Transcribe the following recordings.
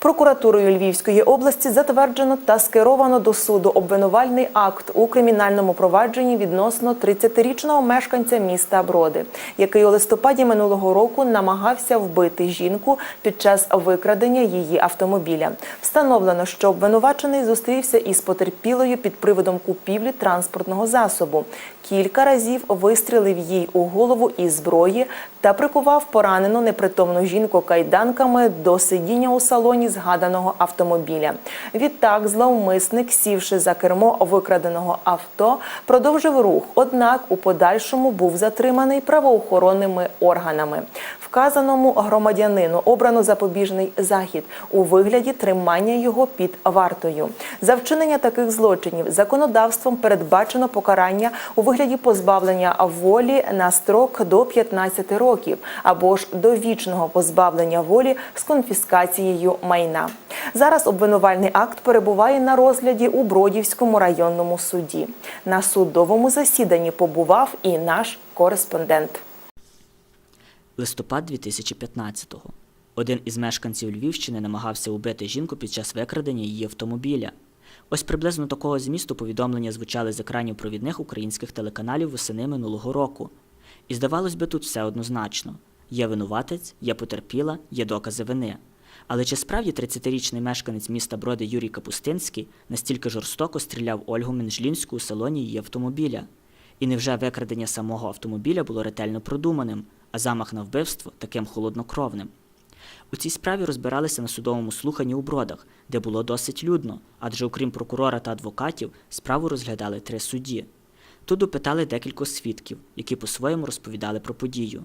Прокуратурою Львівської області затверджено та скеровано до суду обвинувальний акт у кримінальному провадженні відносно 30-річного мешканця міста Броди, який у листопаді минулого року намагався вбити жінку під час викрадення її автомобіля. Встановлено, що обвинувачений зустрівся із потерпілою під приводом купівлі транспортного засобу. Кілька разів вистрілив їй у голову із зброї та прикував поранену непритомну жінку кайданками до сидіння у салоні згаданого автомобіля. Відтак, зловмисник, сівши за кермо викраденого авто, продовжив рух. Однак у подальшому був затриманий правоохоронними органами. Вказаному громадянину обрано запобіжний захід у вигляді тримання його під вартою. За вчинення таких злочинів законодавством передбачено покарання у вигляді позбавлення волі на строк до 15 років або ж довічного позбавлення волі з конфіскацією майна. Зараз обвинувальний акт перебуває на розгляді у Бродівському районному суді. На судовому засіданні побував і наш кореспондент. Листопад 2015-го. Один із мешканців Львівщини намагався убити жінку під час викрадення її автомобіля. Ось приблизно такого змісту повідомлення звучали з екранів провідних українських телеканалів восени минулого року. І здавалось би, тут все однозначно: є винуватець, є потерпіла, є докази вини. Але чи справді 30-річний мешканець міста Броди Юрій Капустинський настільки жорстоко стріляв Ольгу Менжлінську у салоні її автомобіля? І невже викрадення самого автомобіля було ретельно продуманим, а замах на вбивство таким холоднокровним? У цій справі розбиралися на судовому слуханні у Бродах, де було досить людно, адже окрім прокурора та адвокатів, справу розглядали три судді. Тут допитали декількох свідків, які по-своєму розповідали про подію.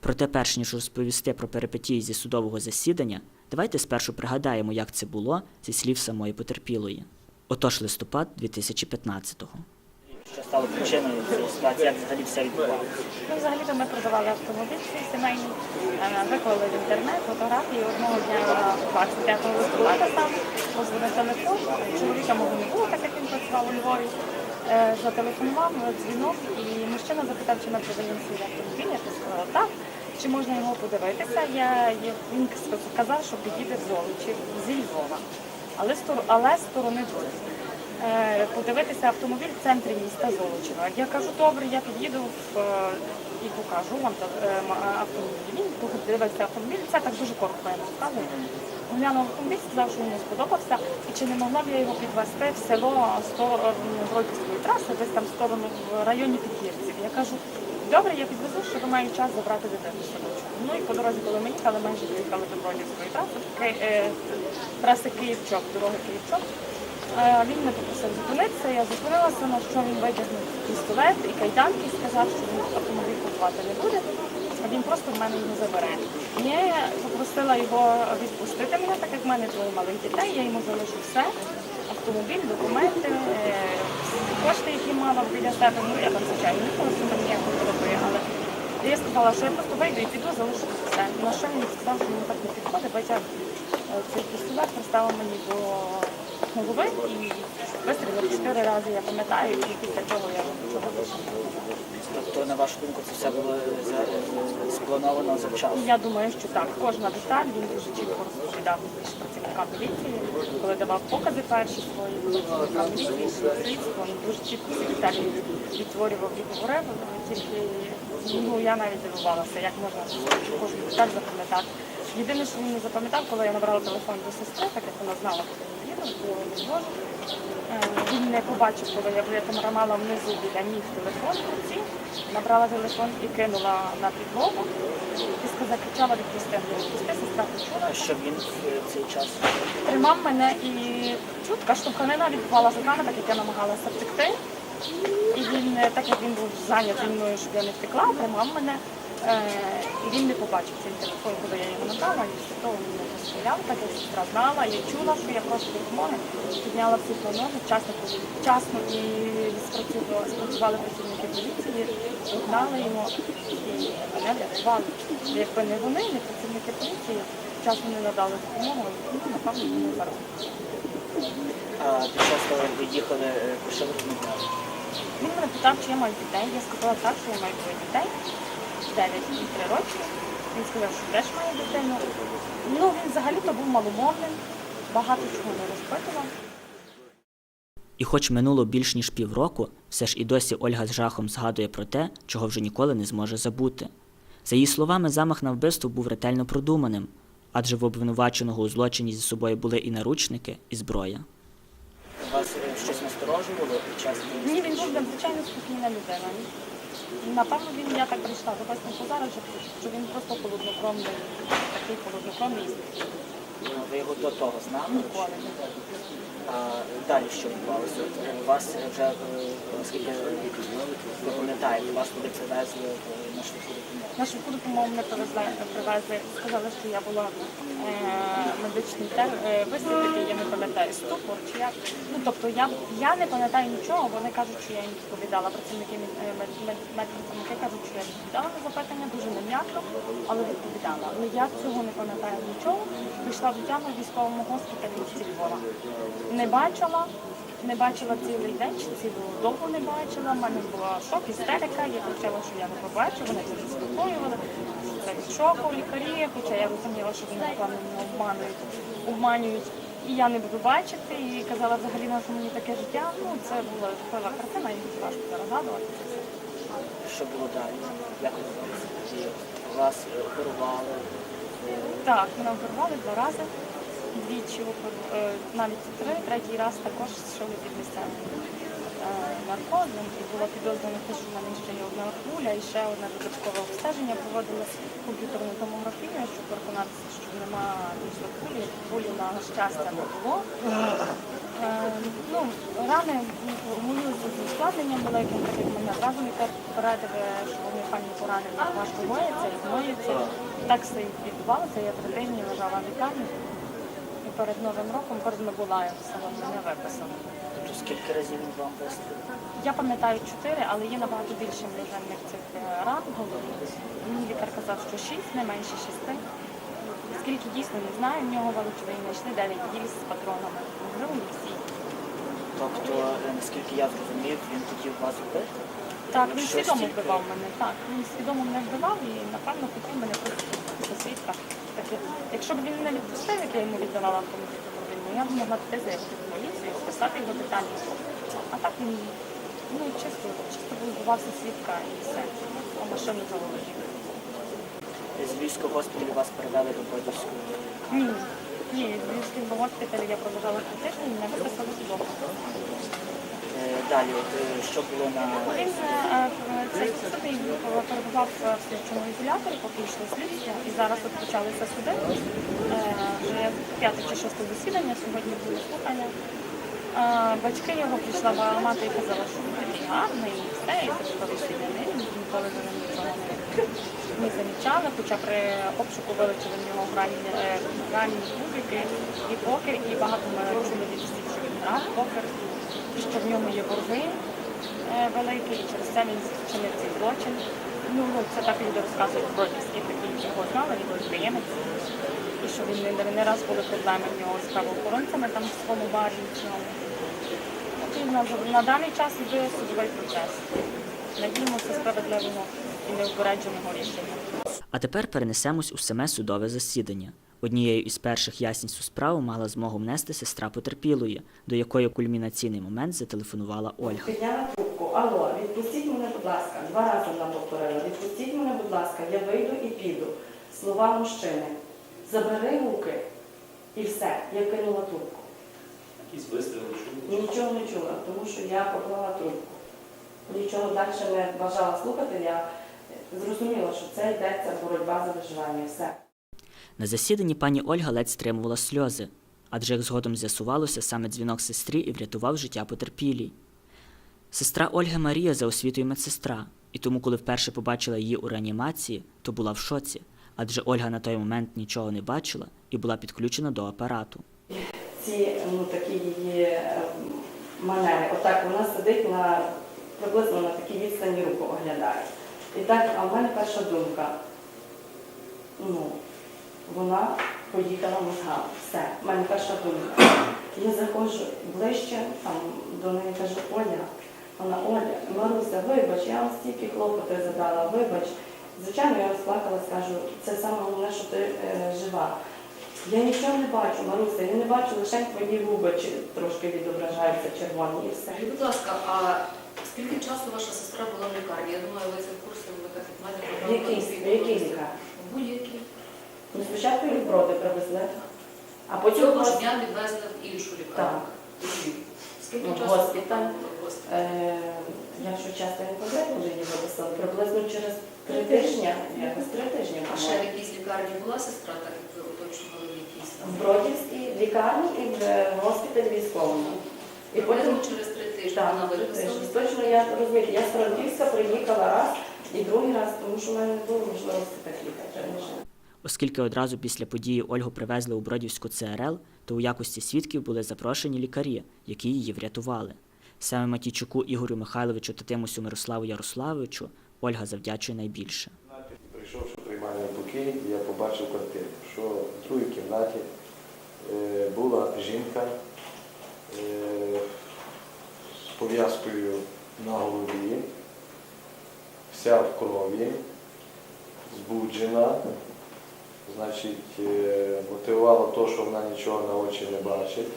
Проте, перш ніж розповісти про перипетії зі судового засідання, давайте спершу пригадаємо, як це було зі слів самої потерпілої. Отож, листопад 2015-го. Що стало причиною цієї ситуації, як взагалі все відбувалося? Ну, взагалі-то ми продавали автомобіль свій сімейний, е, виклали в інтернет фотографії одного дня 25 листопада сам позвонив телефон. Чоловіка мого не було, так як він працював у Львові. Е, Зателефонував е, дзвінок і мужчина запитав, чи ми продаємо свій автомобіль. Я сказала так. Чи можна його подивитися? Я, він сказав, що підійде з Золочі, зі Львова, але, але сторони е, подивитися автомобіль в центрі міста Золочева. Я кажу, добре, я під'їду в, е, і покажу вам е, автомобіль. Він подивився автомобіль, це так дуже коротко я розказую. Оглянув автомобіль, сказав, що йому сподобався, і чи не могла б я його підвести в село в сторону Бродівської траси, десь там в сторону в районі Підгірців. Я кажу, добре, я підвезу, що ви маю час забрати дитину з садочку. Ну і по дорозі, коли ми їхали, майже доїхали до Бродівської траси, е, траси Київчок, дороги Київчок. Е, Він мене попросив зупинитися, я зупинилася, на що він витягнув пістолет і кайданки і сказав, що він автомобіль купувати не буде, а він просто в мене його забере. Я попросила його відпустити мене, так як в мене двоє малих дітей, я йому залишу все, автомобіль, документи, е, кошти, які мала біля себе. Ну, я там, звичайно, ніколи робити, але я сказала, що я просто вийду і піду, залишу все. На що він сказав, що йому так не підходить, витяг е, цей пістолет, приставив мені до голови і вистрілив чотири рази, я пам'ятаю, і після цього я не робила. Тобто, на вашу думку, це все було за- сплановано завчасно? Я думаю, що так, кожна деталь він дуже чітко розповідав працівникам міліції, коли давав покази перші свої працівникам міліції, слідство, він дуже чітко деталі відтворював і говорив, тільки ну, я навіть дивувалася, як можна кожну деталь запам'ятати. Єдине, що він не запам'ятав, коли я набрала телефон до сестри, так як вона знала, куди я їду, бо не зможу. Е, Він не побачив, коли я я тримала внизу біля ніг телефон в руці, набрала телефон і кинула на підлогу. І сказала, кричала відпусти відпусти, сестра почула. Що він в цей час Тримав мене і чутка штовханина відбувалася з нами, так як я намагалася втекти. І він, е, так як він був зайнятий мною, щоб я не втекла, тримав мене. Е, і він не побачив цей телефон, коли я його набрала, і після того він не розстріляв, так як сестра знала, я чула, що я просто допомоги, підняла всі ноги, вчасно, вчасно і спрацювали, працівники поліції, догнали його і мене врятували. Якби не вони, не працівники поліції, вчасно не надали допомогу, ну, напевно, вони зараз. а під час того, як ви їхали, е, розмовляли? Він мене питав, чи я маю дітей. Я сказала так, що я маю двоє дітей, 9 і 3 роки. Він сказав, що теж має дитину. Ну, він взагалі-то був маломовним, багато чого не розпитував. І хоч минуло більш ніж півроку, все ж і досі Ольга з жахом згадує про те, чого вже ніколи не зможе забути. За її словами, замах на вбивство був ретельно продуманим, адже в обвинуваченого у злочині зі собою були і наручники, і зброя. Вас щось насторожувало під час Ні, він був надзвичайно спокійна людина. Напевно, він, я так прийшла до висновку зараз, що, що він просто холоднокровний, такий холоднокровний. Ви його до того знали? Ніколи. Далі що відбувалося? Вас вже, оскільки ви пам'ятаєте, вас туди привезли на швидку допомогу. На швидку допомогу мене привезли, сказали, що я була е, медичний тер, е, я не пам'ятаю, ступор чи як. Ну, тобто я, я не пам'ятаю нічого, вони кажуть, що я їм відповідала. Працівники мед- е, мед- мед- медпрацівники кажуть, що я відповідала на запитання, дуже нем'яко, але відповідала. Але я цього не пам'ятаю нічого. Прийшла до тями в військовому госпіталі в Львова. Не бачила, не бачила цілий день, чи цілу добу не бачила. У мене була шок, істерика. Я кричала, що я не побачу, вони це заспокоювали. Це від шоку лікарі, хоча я розуміла, що вони напевно мене обманюють, обманюють. І я не буду бачити. І казала взагалі, на що мені таке життя. Ну це була жахлива картина, і дуже важко це розгадувати. Що було далі? Як вас оперували? Так, мене оперували два рази, двічі е, навіть третій раз також зшили під місцевим е, наркозом. І було підозрено те, що в мене ще є одна куля і ще одне додаткове обстеження проводили комп'ютерну томографію, щоб переконатися, що нема більше кулі. Кулі на щастя не було. Е, ну, рани мої з ускладненням великим, так як мене одразу лікар порадив, що вони пані поранення важко гояться і гноються. Так все відбувалося. Я три тижні лежала в лікарні. Перед Новим роком, перед Миколаєм, саме мене виписали. Тобто скільки разів він вам вистрілив? Я пам'ятаю чотири, але є набагато більше множинних цих е, ран голові. Мені лікар казав, що шість, не менше шести. Скільки дійсно не знаю, в нього величини знайшли дев'ять гільз з патронами. Можливо, не всі. Тобто, е, наскільки я зрозумів, він хотів вас вбити? Так, він свідомо вбивав мене. Так, він свідомо мене вбивав і напевно хотів мене просто свідка. Таке, якщо б він не відпустив, як я йому віддавала автомобіль добровільно, я б могла піти заявити в поліцію, списати його детальні. А так він ну чисто, чисто вбивався свідка і все. А машину завалили. З Львівського госпіталю вас передали до Бодівського. Ні, ні, в Львівському госпіталі я пролежала три тижні, мене виписали вдома. Далі, е, що було на е, е, цей підсудний перебував в слідчому ізоляторі, поки йшли слідчі, і зараз от почалися суди. Вже п'яте чи шосте засідання, сьогодні були слухання. Батьки його прийшла мати і казала, що він гарний, і все, і такий сім'янин, ніколи за нічого не, замічали, хоча при обшуку вилучили в нього гральні, е, кубики, і покер, і багато ми чули від він грав покер, що в ньому є борги е, великий, і через це він вчинив цей злочин. Ну, ну, це так люди розказують про такі його знали, він підприємець. І що він не, не раз були проблеми в нього з правоохоронцями там в своєму барі. на, на даний час йде судовий процес. Надіємося справедливого і неупередженого рішення. А тепер перенесемось у саме судове засідання. Однією із перших ясність у справу мала змогу внести сестра потерпілої, до якої кульмінаційний момент зателефонувала Ольга. Підняла трубку. Алло, відпустіть мене, будь ласка. Два рази вона повторила. Відпустіть мене, будь ласка, я вийду і піду. Слова мужчини. Забери руки. І все. Я кинула трубку. Якісь вистріли чули? Нічого не чула, тому що я поклала трубку. Нічого далі не бажала слухати. Я зрозуміла, що це йдеться боротьба за виживання. Все. На засіданні пані Ольга ледь стримувала сльози, адже як згодом з'ясувалося, саме дзвінок сестрі і врятував життя потерпілій. Сестра Ольга Марія за освітою медсестра, і тому, коли вперше побачила її у реанімації, то була в шоці, адже Ольга на той момент нічого не бачила і була підключена до апарату. ці ну, такі її е, манери. Отак вона сидить на приблизно на такій відстані руку оглядає. І так, а в мене перша думка. Ну, вона поїхала мозгами. Все, в мене перша думка. Я заходжу ближче, там до неї кажу, Оля, вона Оля, Маруся, вибач, я вам стільки клопоти задала, вибач. Звичайно, я розплакалась, кажу, це саме головне, що ти е, жива. Я нічого не бачу, Маруся, я не бачу лише твої губи чи трошки відображаються червоні і все. Скажіть, будь ласка, а скільки часу ваша сестра була в лікарні? Я думаю, ви це в курсі, ви як В якій, в якій лікарні? Ну, спочатку їх в броди привезли, а потім Цього ж дня відвезли в іншу лікарню. Львів. Скільки Ну, в часу госпіталь. в госпіталі? Е, якщо часто не конкретно вже її виписали, приблизно через три тижні, якось три тижні. А ще в якійсь лікарні була сестра, так як ви уточнювали в якійсь там? В Бродівській лікарні і в е, госпіталі військовому. І потім Приблизно через три тижні вона так, три тижні. виписалася. Точно я розумію, я з Франківська приїхала раз і другий раз, тому що в мене не було можливості так раніше. Оскільки одразу після події Ольгу привезли у Бродівську ЦРЛ, то у якості свідків були запрошені лікарі, які її врятували. Саме Матійчуку Ігорю Михайловичу та Тимусю Мирославу Ярославовичу Ольга завдячує найбільше. Прийшовши приймальний покій, я побачив картину, що в другій кімнаті е, була жінка е, з пов'язкою на голові, вся в крові, збуджена, значить, е, мотивувала те, що вона нічого на очі не бачить.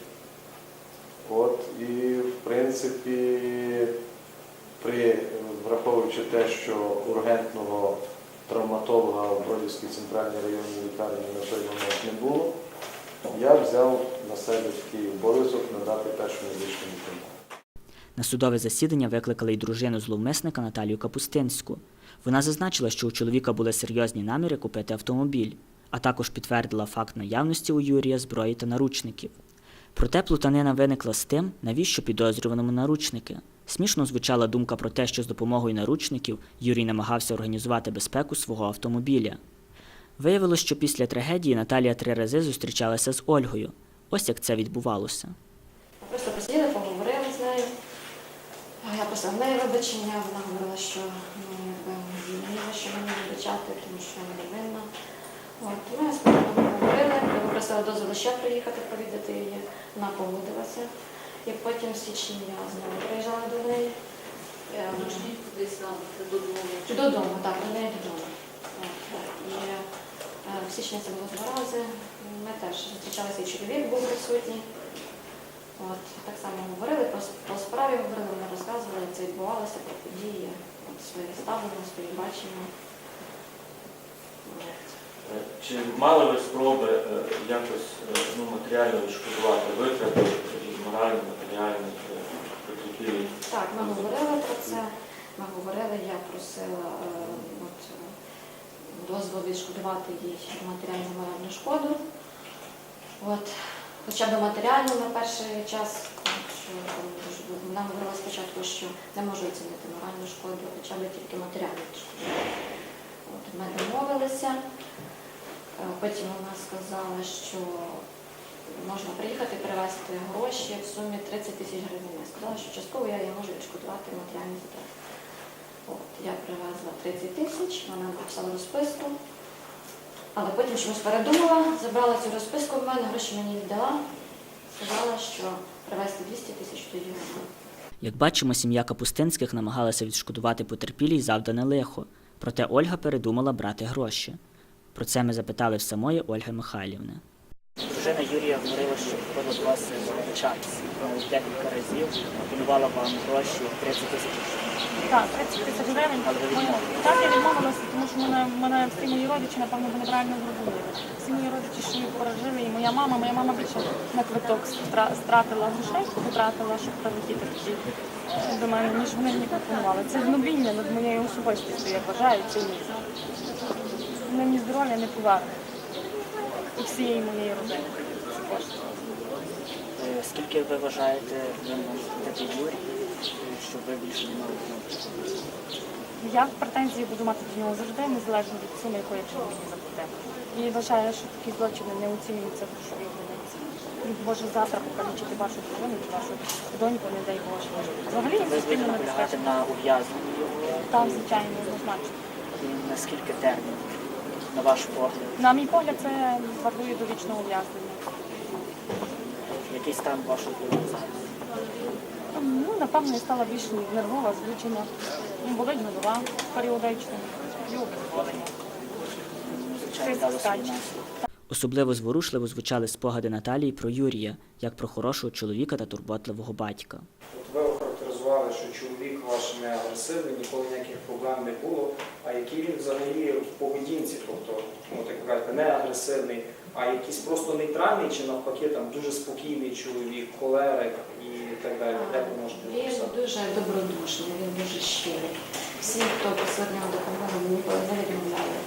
От, і в принципі, при, враховуючи те, що ургентного травматолога в Бродівській центральній районній лікарні на той момент не було, я взяв на себе такий обов'язок надати першу медичну допомогу. На судове засідання викликали й дружину зловмисника Наталію Капустинську. Вона зазначила, що у чоловіка були серйозні наміри купити автомобіль, а також підтвердила факт наявності у Юрія зброї та наручників. Проте плутанина виникла з тим, навіщо підозрюваному наручники. Смішно звучала думка про те, що з допомогою наручників Юрій намагався організувати безпеку свого автомобіля. Виявилось, що після трагедії Наталія три рази зустрічалася з Ольгою. Ось як це відбувалося. Просто посиділи, поговорили з нею. Я просила в неї вибачення, вона говорила, що ну, якби, є що мені вибачати, тому що я не винна. От, ми спокійно поговорили, я попросила дозволу ще приїхати провідати її, вона погодилася. І потім в січні я знову приїжджала до неї. Е, кудись нам додому. Додому, так, до неї додому. От, так. І е, в січні це було два рази. Ми теж зустрічалися, і чоловік був присутній. От, так само говорили про, про справі, говорили, вони розказували, це відбувалося, про події, от, своє ставлення, свої бачення. Чи мали ви спроби е, якось е, ну, матеріально відшкодувати витрати, моральні, матеріальні е. Так, ми говорили про це. Ми говорили, я просила от, е, дозвол відшкодувати їй матеріальну моральну шкоду. От, хоча б матеріальну на перший час, що вона говорила спочатку, що не можу оцінити моральну шкоду, хоча б тільки матеріальну шкоду. От, ми домовилися. Е, Потім вона сказала, що можна приїхати привезти гроші в сумі 30 тисяч гривень. Я сказала, що частково я їй можу відшкодувати матеріальні затрати. Я привезла 30 тисяч, вона написала розписку. Але потім чомусь передумала, забрала цю розписку в мене, гроші мені віддала, сказала, що привезти 200 тисяч тоді можна. Як бачимо, сім'я Капустинських намагалася відшкодувати потерпілій завдане лихо, проте Ольга передумала брати гроші. Про це ми запитали в самої Ольги Михайлівни. Дружина Юрія говорила, що приходила до вас вибачатися декілька разів, пропонувала вам гроші 30 тисяч. Так, 30 тисяч гривень. Але ви відмовилися? Так, я відмовилася, тому що мене, мене всі мої родичі, напевно, вони правильно зрозуміли. Всі мої родичі, що їх пережили, і моя мама, моя мама більше на квиток стра- стратила грошей, потратила, щоб прилетіти тоді до мене, ніж вони мені пропонували. Це гнобіння над моєю особистістю, я вважаю, цинізм. Вони мені здоров'я не повернуть. І всієї моєї родини. Е, Скільки ви вважаєте дати Юрій, щоб ви більше не мали Я претензії буду мати до нього завжди, незалежно від суми, якої якщо мені заплатив. І вважаю, що такі злочини не оцінюються в грошовій одиниці. Він може завтра покалічити вашу дружину чи вашу доньку, не дай Боже. Взагалі він суспільно небезпечний. на ув'язненні Так, звичайно, однозначно. і наскільки термін, на ваш погляд, На мій погляд, це вартує до вічного ув'язнення. який стан вашого здоров'я зараз? Ну, напевно, я стала більш нервова, звичайно. Болить голова періодично. Особливо зворушливо звучали спогади Наталії про Юрія як про хорошого чоловіка та турботливого батька. Охарактеризували, що чоловік ваш не агресивний, ніколи ніяких проблем не було. А який він взагалі в поведінці, тобто, ну так кажете, не агресивний, а якийсь просто нейтральний чи навпаки там дуже спокійний чоловік, холерик і так далі. Як ви можете Він дуже добродушний, він дуже щирий. Всі, хто просив нього допомоги, не відмовляє.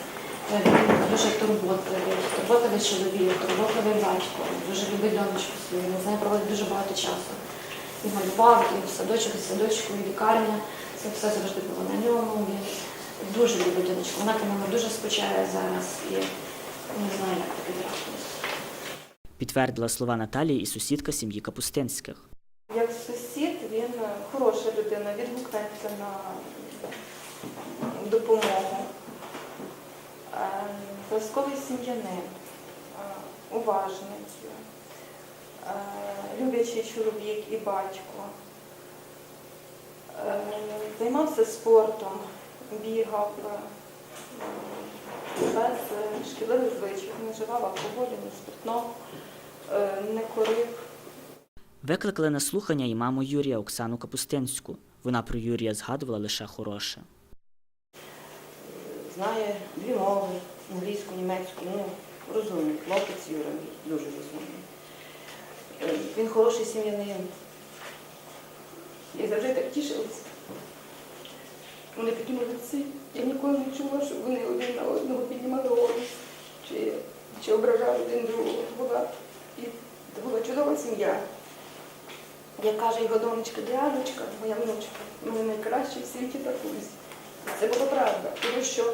Е, Він дуже турботливий, турботливий чоловік, турботливий батько, дуже любить донечку свою, він з нею проводить дуже багато часу. І малював, і в садочок, і в садочку, і лікарня. Це все завжди було на ньому. Він дуже любить донечку. Вона по ньому дуже скучає зараз і не знаю, як таке трапилось. Підтвердила слова Наталії і сусідка сім'ї Капустинських. Як сусід, він е, хороша людина, відгукнеться на допомогу. Е, Зразковий сім'янин, е, уважний, е, люблячий чоловік і батько. Е, Займався спортом, бігав е, без е, шкідливих звичок, не вживав алкоголю, не спиртного, е, не курив. Викликали на слухання і маму Юрія Оксану Капустинську. Вона про Юрія згадувала лише хороше. знає дві мови, англійську, німецьку, ну, розумний, хлопець Юра мій, дуже розумний. Він хороший сім'янин. Я завжди так тішилася. Вони такі молодці. Я ніколи не чула, що вони один на одного піднімали голос чи, чи ображали один другого. Була, і це була чудова сім'я. Як каже його донечка Діаночка, моя внучка, мене найкращий в світі татусь. Це була правда, тому що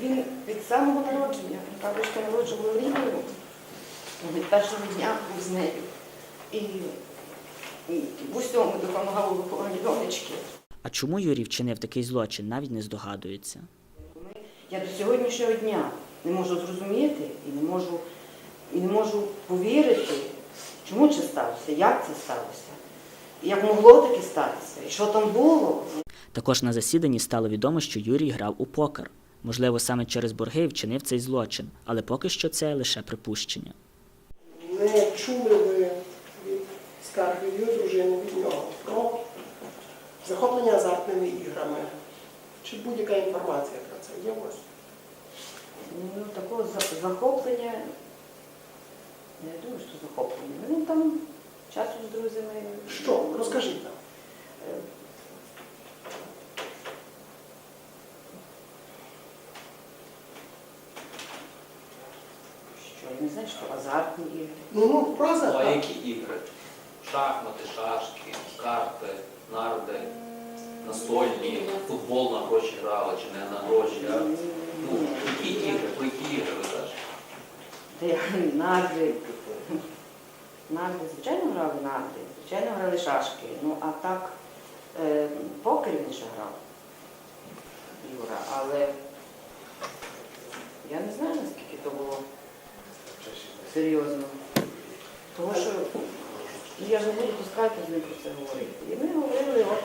він від самого народження, бабушка народжувала рівною, від першого дня був з нею. І в усьому допомагав у вихованні донечки. А чому Юрій вчинив такий злочин, навіть не здогадується. Я до сьогоднішнього дня не можу зрозуміти і не можу, і не можу повірити, чому це сталося, як це сталося, як могло таке статися, і що там було. Також на засіданні стало відомо, що Юрій грав у покер. Можливо, саме через борги і вчинив цей злочин, але поки що це лише припущення. Не чули ви від скарги від дружини від нього про захоплення азартними іграми? Чи будь-яка інформація про це є у вас? Ну, такого захоплення, я не думаю, що захоплення. Він там часу з друзями. Що? Розкажіть нам. Що, я не знаю, що азартні ігри. Ну, ну, про Ну, а які ігри? Шахмати, шашки, карти, нарди, настольні, футбол на гроші грали чи не на гроші. А? Ну, які ігри? Про які ігри ви кажете? Та я нарди. Нарди, звичайно, грали нарди, звичайно, грали шашки. Ну, а так, е, покер він ще грав. Юра, але я не знаю, наскільки то було серйозно. Тому що ну, я ж не буду пускати з ним про це говорити. І ми говорили от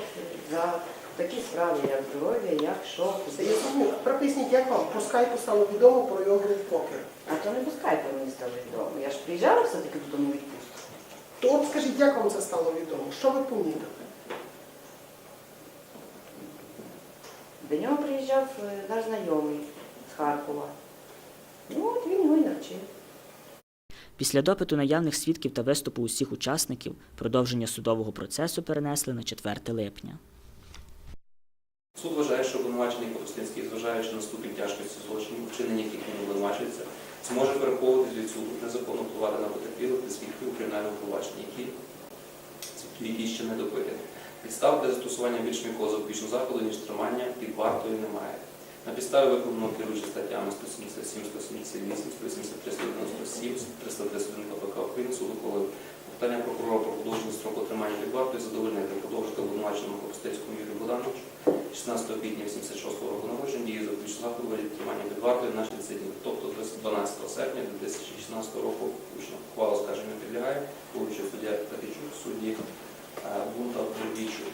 за такі справи, як здоров'я, як що, Це я зрозумів. Прописніть, як вам по скайпу стало відомо про його гру в покер. А то не пускайте мені стало відомо. Я ж приїжджала все-таки додому відпустку. То от скажіть, як вам це стало відомо? Що ви помітили? До нього приїжджав е, наш знайомий з Харкова. Ну от він його і навчив. Після допиту наявних свідків та виступу усіх учасників продовження судового процесу перенесли на 4 липня. Суд вважає, що обвинувачений Капустинський, зважаючи на ступінь тяжкості злочинів, вчинення яких він обвинувачується, зможе переховуватись від суду, незаконно впливати на потерпілих та свідків у кримінальному провадженні, які, які ще не допитані. Підстав для застосування більш м'якого запобіжного заходу, ніж тримання під вартою немає. На підставі викладеного керуючи статтями 177, 178, 183, 197, 331 КПК України суд ухвалив питання прокурора про продовження строку тримання під вартою задовольнити продовжити обвинуваченому Копустецькому Юрію Богдановичу 16 квітня 86 року народження дії запобіжного заходу тримання під вартою на 60 днів, тобто 12 серпня 2016 року включно. Ухвала скаження підлягає, вуличу суддя Татичук, судді е, Бунта Бурдічу.